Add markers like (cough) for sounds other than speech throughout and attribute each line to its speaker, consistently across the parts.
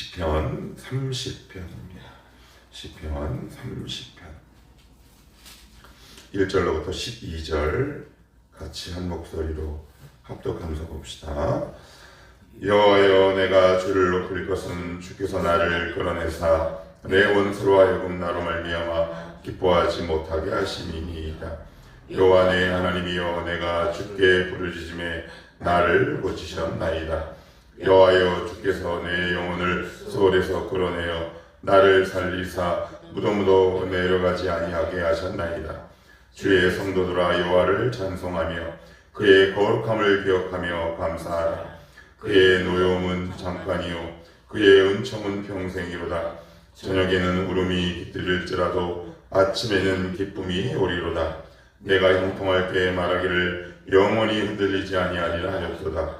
Speaker 1: 시편 30편입니다. 시편 30편 1절로부터 12절 같이 한 목소리로 합독하면서 봅시다. 여호와여 내가 주를 높일 것은 주께서 나를 끌어내사 내 원수로 하여금 나로 말미암아 기뻐하지 못하게 하심이니이다. 여호와 내 하나님이여 내가 주께 부르짖음에 나를 고치셨나이다. 여호와여 주께서 내 영혼을 소홀에서 끌어내어 나를 살리사 무덤무도 내려가지 아니하게 하셨나이다. 주의 성도들아 여호와를 찬송하며 그의 거룩함을 기억하며 감사하라. 그의 노여움은 잠깐이요 그의 은총은 평생이로다. 저녁에는 울음이 깃들일지라도 아침에는 기쁨이 오리로다. 내가 형통할 때 말하기를 영원히 흔들리지 아니하리라 하였도다.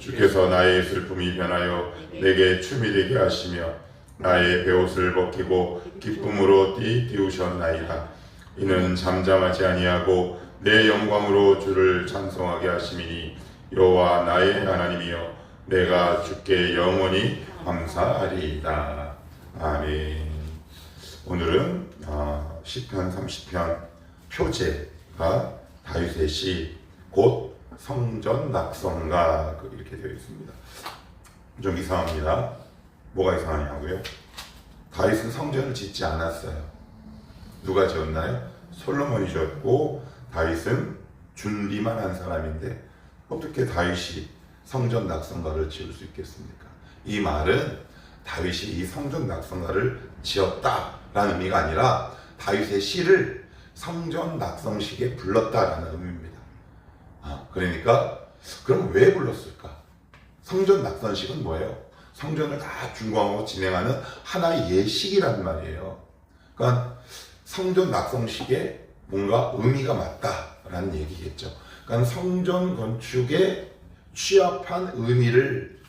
Speaker 1: 주께서 나의 슬픔이 변하여 내게 춤이 되게 하시며 나의 베옷을 벗기고 기쁨으로 띠띠우셨나이다 이는 잠잠하지 아니하고 내 영광으로 주를 찬송하게 하심이니 여호와 나의 하나님이여 내가 주께 영원히 감사하리이다. 아멘. 오늘은 어, 시편 30편 표제가 다윗의 시곧 성전 낙성가 그 이렇게 되어 있습니다. 좀 이상합니다. 뭐가 이상하냐고요? 다윗은 성전을 짓지 않았어요. 누가 지었나요? 솔로몬이 지었고 다윗은 준비만 한 사람인데 어떻게 다윗이 성전 낙성가를 지을 수 있겠습니까? 이 말은 다윗이 이 성전 낙성가를 지었다라는 의미가 아니라 다윗의 시를 성전 낙성식에 불렀다라는 의미입니다. 아, 그러니까 그럼 왜 불렀을까? 성전 낙선식은 뭐예요? 성전을 다 준공하고 진행하는 하나의 예식이란 말이에요. 그러니까 성전 낙성식에 뭔가 의미가 맞다라는 얘기겠죠. 그러니까 성전 건축에 취합한 의미를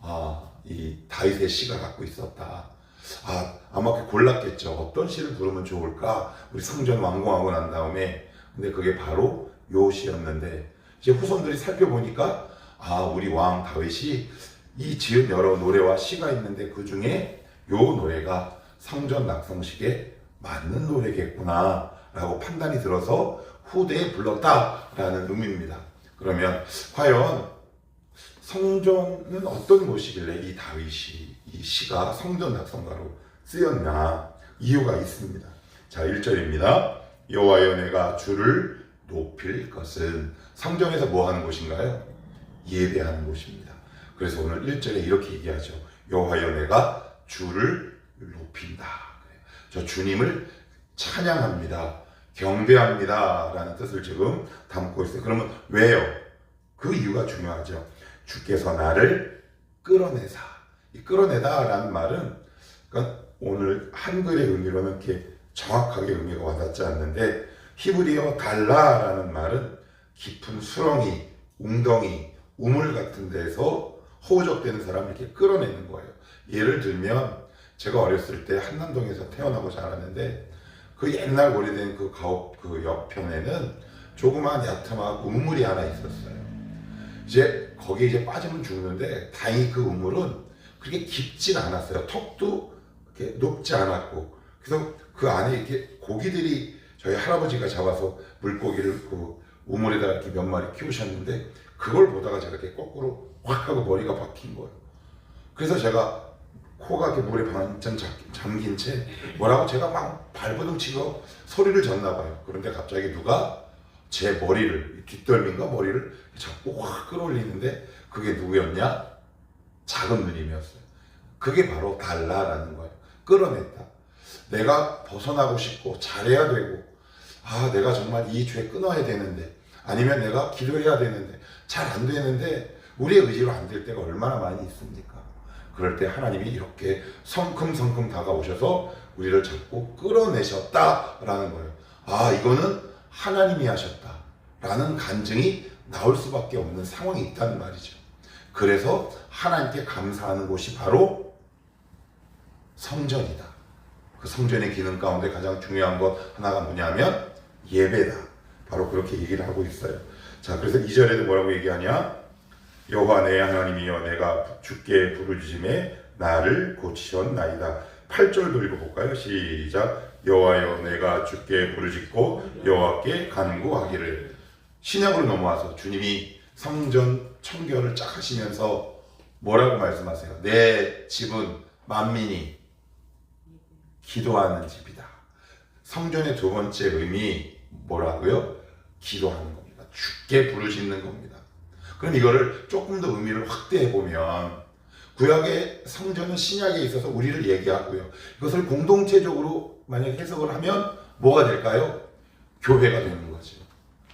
Speaker 1: 아, 이 다윗의 시가 갖고 있었다. 아, 아마 그 골랐겠죠. 어떤 시를 부르면 좋을까? 우리 성전 완공하고 난 다음에 근데 그게 바로 요 시였는데 이제 후손들이 살펴보니까 아, 우리 왕 다윗이 이 지은 여러 노래와 시가 있는데 그 중에 요 노래가 성전 낙성식에 맞는 노래겠구나 라고 판단이 들어서 후대에 불렀다라는 의미입니다. 그러면 과연 성전은 어떤 곳이길래 이 다윗이 이 시가 성전 낙성가로 쓰였나 이유가 있습니다. 자, 1절입니다. 여호와여 내가 주를 높일 것은 성전에서 뭐 하는 곳인가요? 예배하는 곳입니다. 그래서 오늘 1절에 이렇게 얘기하죠. 여호와여 내가 주를 높인다. 저 주님을 찬양합니다. 경배합니다. 라는 뜻을 지금 담고 있어요. 그러면 왜요? 그 이유가 중요하죠. 주께서 나를 끌어내사. 이 끌어내다 라는 말은 그러니까 오늘 한글의 의미로는 이렇게 정확하게 의미가 와닿지 않는데 히브리어 달라라는 말은 깊은 수렁이, 웅덩이, 우물 같은 데서 호적되는 사람을 이렇게 끌어내는 거예요. 예를 들면 제가 어렸을 때 한남동에서 태어나고 자랐는데 그 옛날 오래된 그 가옥 그 옆편에는 조그마한 야트막 우물이 하나 있었어요. 이제 거기에 이제 빠지면 죽는데 다행히 그 우물은 그렇게 깊진 않았어요. 턱도 이렇게 높지 않았고 그래서 그 안에 이렇게 고기들이 저희 할아버지가 잡아서 물고기를 그 우물에다 이렇게 몇 마리 키우셨는데 그걸 보다가 제가 이렇게 거꾸로 확 하고 머리가 박힌 거예요. 그래서 제가 코가 이렇게 물에 반쯤 잠긴 채 뭐라고 제가 막 발버둥 치고 소리를 졌나 봐요. 그런데 갑자기 누가 제 머리를 뒷덜미인가 머리를 잡고 확 끌어올리는데 그게 누구였냐? 작은 누님이었어요. 그게 바로 달라라는 거예요. 끌어냈다. 내가 벗어나고 싶고 잘해야 되고 아 내가 정말 이 죄 끊어야 되는데 아니면 내가 기도해야 되는데 잘 안 되는데 우리의 의지로 안 될 때가 얼마나 많이 있습니까? 그럴 때 하나님이 이렇게 성큼성큼 다가오셔서 우리를 잡고 끌어내셨다라는 거예요. 아, 이거는 하나님이 하셨다라는 간증이 나올 수밖에 없는 상황이 있다는 말이죠. 그래서 하나님께 감사하는 곳이 바로 성전이다. 그 성전의 기능 가운데 가장 중요한 것 하나가 뭐냐면 예배다. 바로 그렇게 얘기를 하고 있어요. 자, 그래서 2절에도 뭐라고 얘기하냐? 여호와 내 하나님이여 내가 주께 부르짖음에 나를 고치셨나이다. 8절도 읽어볼까요? 시작. 여호와여 내가 주께 부르짖고 여호와께 간구하기를 신약으로 넘어와서 주님이 성전 청결을 쫙 하시면서 뭐라고 말씀하세요? 내 집은 만민이 기도하는 집이다. 성전의 두 번째 의미 뭐라고요? 기도하는 겁니다. 주께 부르짖는 겁니다. 그럼 이거를 조금 더 의미를 확대해 보면 구약의 성전은 신약에 있어서 우리를 얘기하고요. 이것을 공동체적으로 만약 해석을 하면 뭐가 될까요? 교회가 되는 거죠.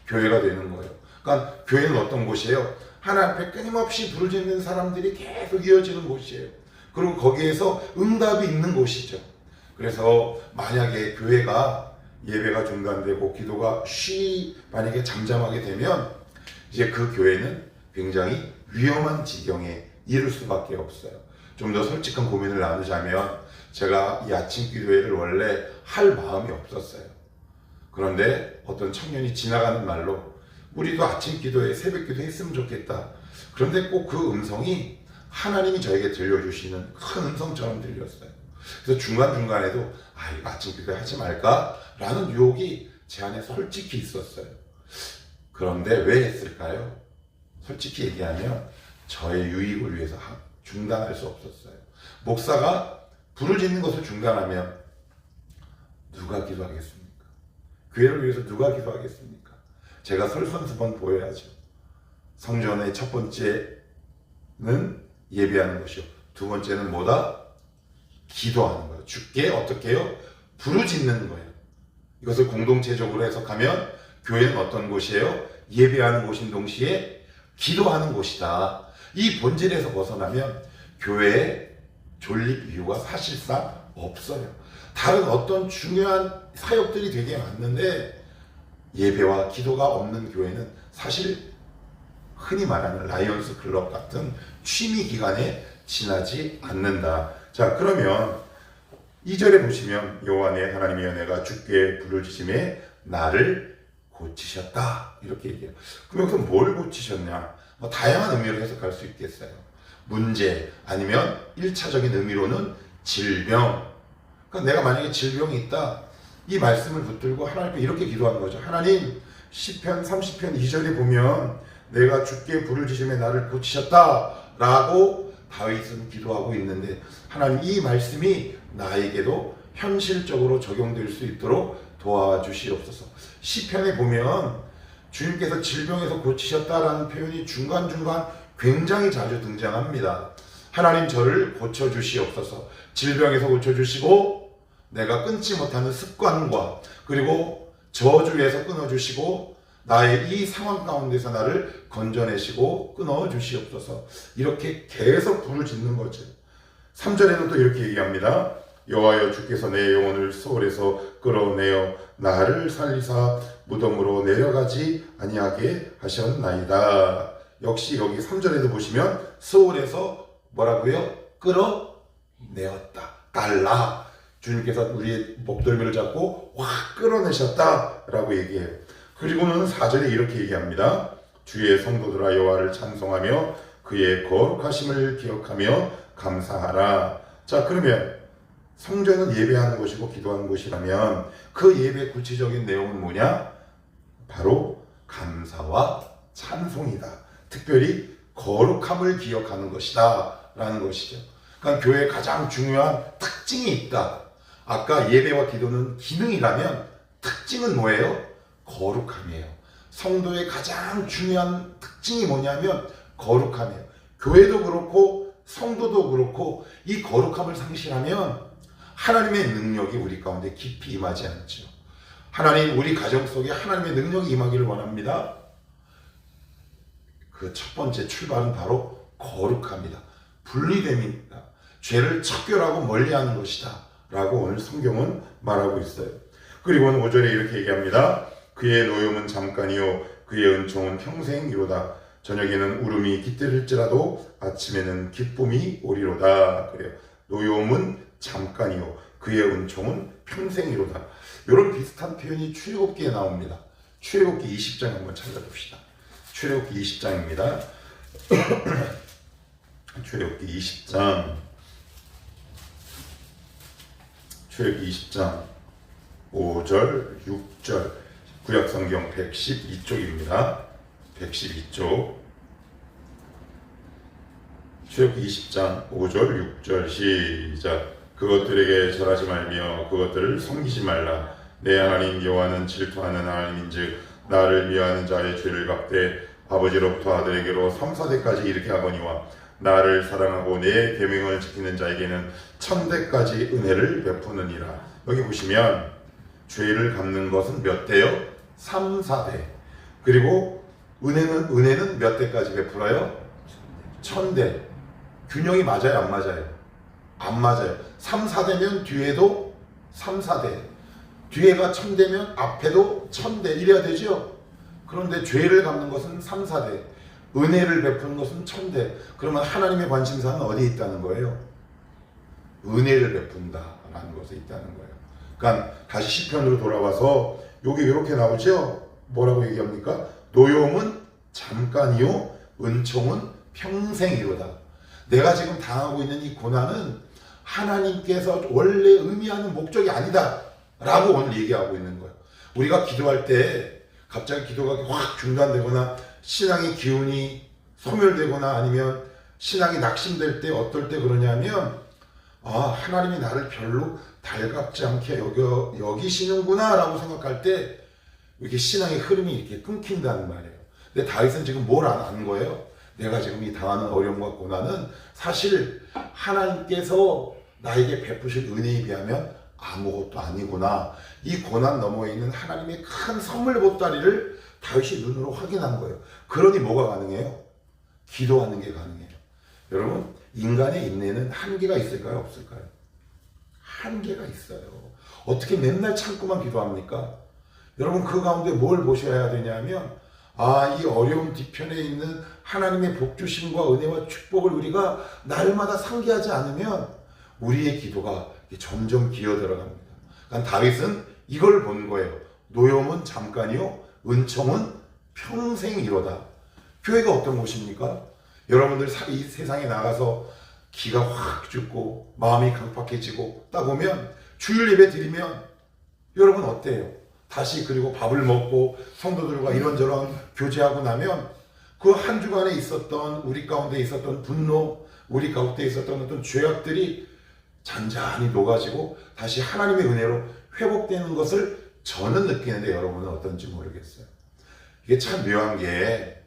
Speaker 1: 교회가 되는 거예요. 그러니까 교회는 어떤 곳이에요? 하나님 앞에 끊임없이 부르짖는 사람들이 계속 이어지는 곳이에요. 그리고 거기에서 응답이 있는 곳이죠. 그래서 만약에 교회가 예배가 중단되고 기도가 쉬 만약에 잠잠하게 되면 이제 그 교회는 굉장히 위험한 지경에 이를 수밖에 없어요. 좀 더 솔직한 고민을 나누자면 제가 이 아침 기도회를 원래 할 마음이 없었어요. 그런데 어떤 청년이 지나가는 말로 우리도 아침 기도회 새벽 기도 했으면 좋겠다. 그런데 꼭 그 음성이 하나님이 저에게 들려주시는 큰 음성처럼 들렸어요. 그래서 중간중간에도 아, 아침 기도 하지 말까? 라는 유혹이 제 안에 솔직히 있었어요. 그런데 왜 했을까요? 솔직히 얘기하면 저의 유익을 위해서 하- 중단할 수 없었어요. 목사가 부르짖는 것을 중단하면 누가 기도하겠습니까? 교회를 위해서 누가 기도하겠습니까? 제가 설선수번 보여야죠. 성전의 첫 번째는 예배하는 것이요. 두 번째는 뭐다? 기도하는 거예요. 주께 어떻게 해요? 부르짖는 거예요. 이것을 공동체적으로 해석하면 교회는 어떤 곳이에요? 예배하는 곳인 동시에 기도하는 곳이다. 이 본질에서 벗어나면 교회에 존립 이유가 사실상 없어요. 다른 어떤 중요한 사역들이 되게 많는데 예배와 기도가 없는 교회는 사실 흔히 말하는 라이언스 클럽 같은 취미 기간에 지나지 않는다. 자, 그러면 2절에 보시면 내 하나님이여 내가 주께 부르짖음에 나를 고치셨다. 이렇게 얘기해요. 그럼 여기서 뭘 고치셨냐? 뭐 다양한 의미로 해석할 수 있겠어요. 문제 아니면 1차적인 의미로는 질병. 그러니까 내가 만약에 질병이 있다. 이 말씀을 붙들고 하나님 앞에 이렇게 기도하는 거죠. 하나님 10편 30편 2절에 보면 내가 주께 부르짖음에 나를 고치셨다라고 다윗은 기도하고 있는데 하나님 이 말씀이 나에게도 현실적으로 적용될 수 있도록 도와주시옵소서. 시편에 보면 주님께서 질병에서 고치셨다라는 표현이 중간중간 굉장히 자주 등장합니다. 하나님 저를 고쳐주시옵소서. 질병에서 고쳐주시고 내가 끊지 못하는 습관과 그리고 저주에서 끊어주시고 나의 이 상황 가운데서 나를 건져내시고 끊어주시옵소서. 이렇게 계속 부르짖는 거죠. 3절에는 또 이렇게 얘기합니다. 여호와여 주께서 내 영혼을 소홀에서 끌어내어 나를 살리사 무덤으로 내려가지 아니하게 하셨나이다. 역시 여기 3절에도 보시면 소홀에서 뭐라고요? 끌어내었다. 달라. 주님께서 우리의 목덜미를 잡고 확 끌어내셨다 라고 얘기해요. 그리고는 4절에 이렇게 얘기합니다. 주의 성도들아 여호와를 찬송하며 그의 거룩하심을 기억하며 감사하라. 자, 그러면 성전은 예배하는 곳이고 기도하는 곳이라면 그 예배 구체적인 내용은 뭐냐? 바로 감사와 찬송이다. 특별히 거룩함을 기억하는 것이다. 라는 것이죠. 그러니까 교회에 가장 중요한 특징이 있다. 아까 예배와 기도는 기능이라면 특징은 뭐예요? 거룩함이에요. 성도의 가장 중요한 특징이 뭐냐면 거룩함이에요. 교회도 그렇고 성도도 그렇고 이 거룩함을 상실하면 하나님의 능력이 우리 가운데 깊이 임하지 않죠. 하나님 우리 가정 속에 하나님의 능력이 임하기를 원합니다. 그 첫 번째 출발은 바로 거룩합니다. 분리됨입니다. 죄를 척결하고 멀리하는 것이다. 라고 오늘 성경은 말하고 있어요. 그리고 오늘 5절에 이렇게 얘기합니다. 그의 노염은 잠깐이요 그의 은총은 평생이로다. 저녁에는 울음이 깃들일지라도 아침에는 기쁨이 오리로다. 그래요. 노염은 잠깐이요 그의 은총은 평생이로다. 이런 비슷한 표현이 출애굽기에 나옵니다. 출애굽기 20장 한번 찾아봅시다. 출애굽기 20장입니다. (coughs) 출애굽기 20장 출애굽기 20장 5절, 6절 구약성경 112쪽입니다. 112쪽 출애굽기 20장 5절, 6절 시작 그것들에게 절하지 말며 그것들을 섬기지 말라 내 하나님 여호와는 질투하는 하나님인즉 나를 미워하는 자의 죄를 갚되 아버지로부터 아들에게로 3, 4대까지 이렇게 하거니와 나를 사랑하고 내 계명을 지키는 자에게는 천대까지 은혜를 베푸느니라 여기 보시면 죄를 갚는 것은 몇 대요? 3, 4대. 그리고 은혜는 은혜는 몇 대까지 베풀어요? 천 대. 균형이 맞아요, 안 맞아요? 안 맞아요. 3, 4대면 뒤에도 3, 4대. 뒤에가 천 대면 앞에도 천 대. 이래야 되죠? 그런데 죄를 갚는 것은 3, 4대. 은혜를 베푸는 것은 천 대. 그러면 하나님의 관심사는 어디에 있다는 거예요? 은혜를 베푼다라는 것에 있다는 거예요. 그러니까 다시 시편으로 돌아와서 여기 이렇게 나오죠. 뭐라고 얘기합니까? 노여움은 잠깐이요, 은총은 평생이로다. 내가 지금 당하고 있는 이 고난은 하나님께서 원래 의미하는 목적이 아니다 라고 오늘 얘기하고 있는 거예요. 우리가 기도할 때 갑자기 기도가 확 중단되거나 신앙의 기운이 소멸되거나 아니면 신앙이 낙심될 때 어떨 때 그러냐면 아 하나님이 나를 별로 달갑지 않게 여겨, 여기시는구나 라고 생각할 때 이렇게 신앙의 흐름이 이렇게 끊긴다는 말이에요 근데 다윗은 지금 뭘 안 거예요? 내가 지금 이 당하는 어려움과 고난은 사실 하나님께서 나에게 베푸실 은혜에 비하면 아무것도 아니구나 이 고난 너머에 있는 하나님의 큰 선물 보따리를 다윗이 눈으로 확인한 거예요 그러니 뭐가 가능해요? 기도하는 게 가능해요 여러분 인간의 인내는 한계가 있을까요? 없을까요? 한계가 있어요. 어떻게 맨날 참고만 기도합니까? 여러분 그 가운데 뭘 보셔야 되냐면 아 이 어려움 뒤편에 있는 하나님의 복주심과 은혜와 축복을 우리가 날마다 상기하지 않으면 우리의 기도가 점점 기어 들어갑니다. 그러니까 다윗은 이걸 본 거예요. 노염은 잠깐이요, 은총은 평생이로다. 교회가 어떤 곳입니까? 여러분들 사- 이 세상에 나가서 기가 확 죽고 마음이 강팍해지고 딱 보면 주일 예배 드리면 여러분 어때요? 다시 그리고 밥을 먹고 성도들과 이런저런 교제하고 나면 그 한 주간에 있었던 우리 가운데 있었던 분노, 우리 가운데 있었던 어떤 죄악들이 잔잔히 녹아지고 다시 하나님의 은혜로 회복되는 것을 저는 느끼는데 여러분은 어떤지 모르겠어요. 이게 참 묘한 게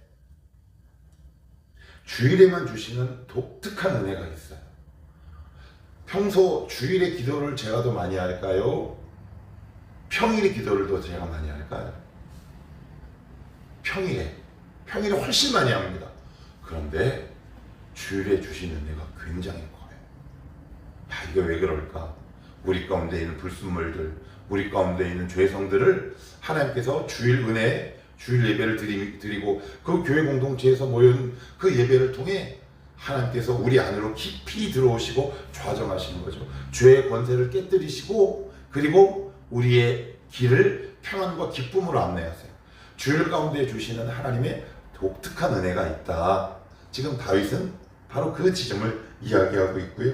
Speaker 1: 주일에만 주시는 독특한 은혜가 있어요. 평소 주일에 기도를 제가 더 많이 할까요? 평일에 기도를 더 제가 많이 할까요? 평일에. 평일에 훨씬 많이 합니다. 그런데 주일에 주신 은혜가 굉장히 커요. 야, 이게 왜 그럴까? 우리 가운데 있는 불순물들, 우리 가운데 있는 죄성들을 하나님께서 주일 은혜, 주일 예배를 드리, 드리고 그 교회 공동체에서 모인 그 예배를 통해 하나님께서 우리 안으로 깊이 들어오시고 좌정하시는 거죠. 죄의 권세를 깨뜨리시고 그리고 우리의 길을 평안과 기쁨으로 안내하세요. 주일 가운데 주시는 하나님의 독특한 은혜가 있다. 지금 다윗은 바로 그 지점을 이야기하고 있고요.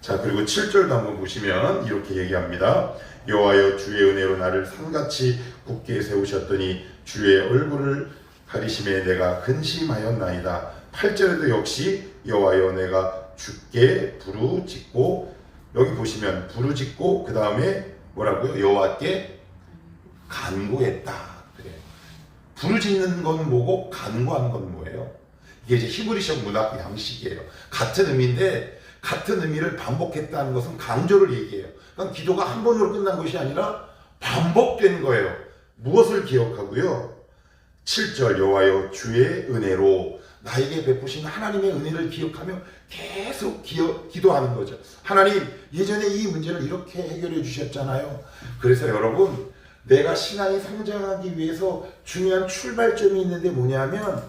Speaker 1: 자 그리고 7절도 한번 보시면 이렇게 얘기합니다. 여호와여 주의 은혜로 나를 산같이 굳게 세우셨더니 주의 얼굴을 가리심에 내가 근심하였나이다. 8절에도 역시 여호와여 내가 주께 부르짖고 여기 보시면 부르짖고 그 다음에 뭐라고요? 여호와께 간구했다. 그래요. 부르짖는 건 뭐고 간구하는 건 뭐예요? 이게 이제 히브리식 문학 양식이에요. 같은 의미인데 같은 의미를 반복했다는 것은 강조를 얘기해요. 그러니까 기도가 한 번으로 끝난 것이 아니라 반복된 거예요. 무엇을 기억하고요? 7절 여호와여 주의 은혜로 나에게 베푸신 하나님의 은혜를 기억하며 계속 기어, 기도하는 거죠. 하나님 예전에 이 문제를 이렇게 해결해 주셨잖아요. 그래서 여러분 내가 신앙이 성장하기 위해서 중요한 출발점이 있는데 뭐냐면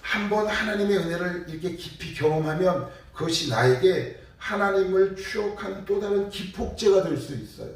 Speaker 1: 한번 하나님의 은혜를 이렇게 깊이 경험하면 그것이 나에게 하나님을 추억하는 또 다른 기폭제가 될 수 있어요.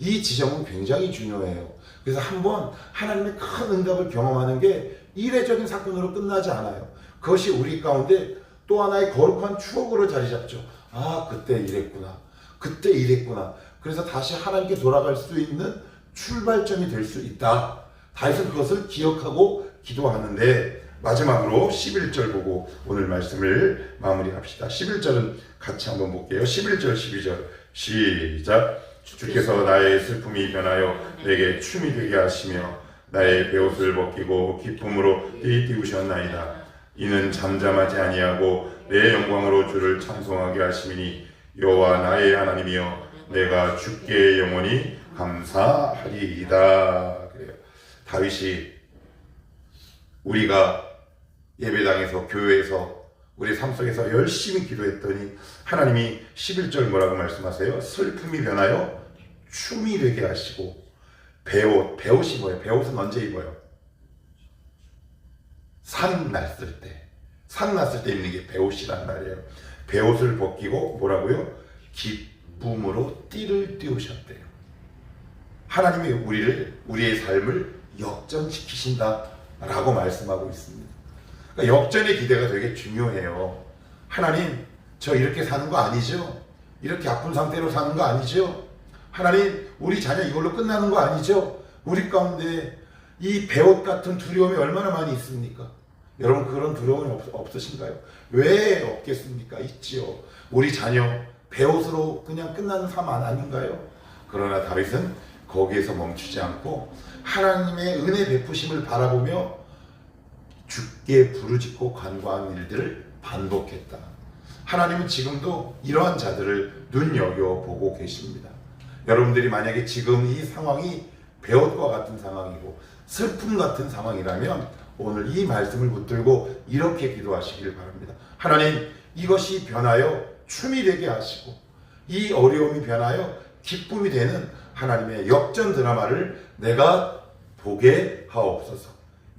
Speaker 1: 이 지점은 굉장히 중요해요. 그래서 한번 하나님의 큰 응답을 경험하는 게 이례적인 사건으로 끝나지 않아요. 그것이 우리 가운데 또 하나의 거룩한 추억으로 자리 잡죠. 아, 그때 이랬구나. 그때 이랬구나. 그래서 다시 하나님께 돌아갈 수 있는 출발점이 될 수 있다. 다윗은 그것을 기억하고 기도하는데 마지막으로 11절 보고 오늘 말씀을 마무리합시다. 11절은 같이 한번 볼게요. 11절, 12절 시작. 주께서 나의 슬픔이 변하여 내게 춤이 되게 하시며 나의 베옷을 벗기고 기쁨으로 띠띠우셨나이다. 이는 잠잠하지 아니하고 내 영광으로 주를 찬송하게 하심이니 여호와 나의 하나님이여 내가 주께 영원히 감사하리이다. 그래요. 다윗이 우리가 예배당에서 교회에서 우리 삶 속에서 열심히 기도했더니 하나님이 11절 뭐라고 말씀하세요? 슬픔이 변하여 춤이 되게 하시고 배옷, 배옷이 뭐예요? 배옷은 언제 입어요? 산 났을 때. 산 났을 때 입는 게 배옷이란 말이에요. 배옷을 벗기고 뭐라고요? 기쁨으로 띠를 띄우셨대요. 하나님이 우리를 우리의 삶을 역전시키신다라고 말씀하고 있습니다. 그러니까 역전의 기대가 되게 중요해요. 하나님, 저 이렇게 사는 거 아니죠? 이렇게 아픈 상태로 사는 거 아니죠? 하나님, 우리 자녀 이걸로 끝나는 거 아니죠? 우리 가운데 이 배옷 같은 두려움이 얼마나 많이 있습니까? 여러분 그런 두려움이 없, 없으신가요? 왜 없겠습니까? 있지요. 우리 자녀 배옷으로 그냥 끝나는 삶 아닌가요? 그러나 다윗은 거기에서 멈추지 않고 하나님의 은혜 베푸심을 바라보며 죽게 부르짖고 간과한 일들을 반복했다. 하나님은 지금도 이러한 자들을 눈여겨보고 계십니다. 여러분들이 만약에 지금 이 상황이 배옷과 같은 상황이고 슬픔 같은 상황이라면 오늘 이 말씀을 붙들고 이렇게 기도하시길 바랍니다. 하나님, 이것이 변하여 춤이 되게 하시고 이 어려움이 변하여 기쁨이 되는 하나님의 역전 드라마를 내가 보게 하옵소서.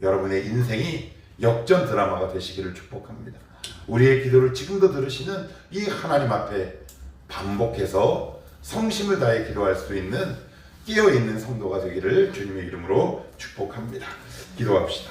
Speaker 1: 여러분의 인생이 역전 드라마가 되시기를 축복합니다. 우리의 기도를 지금도 들으시는 이 하나님 앞에 반복해서 성심을 다해 기도할 수 있는 깨어 있는 성도가 되기를 주님의 이름으로 축복합니다. 기도합시다.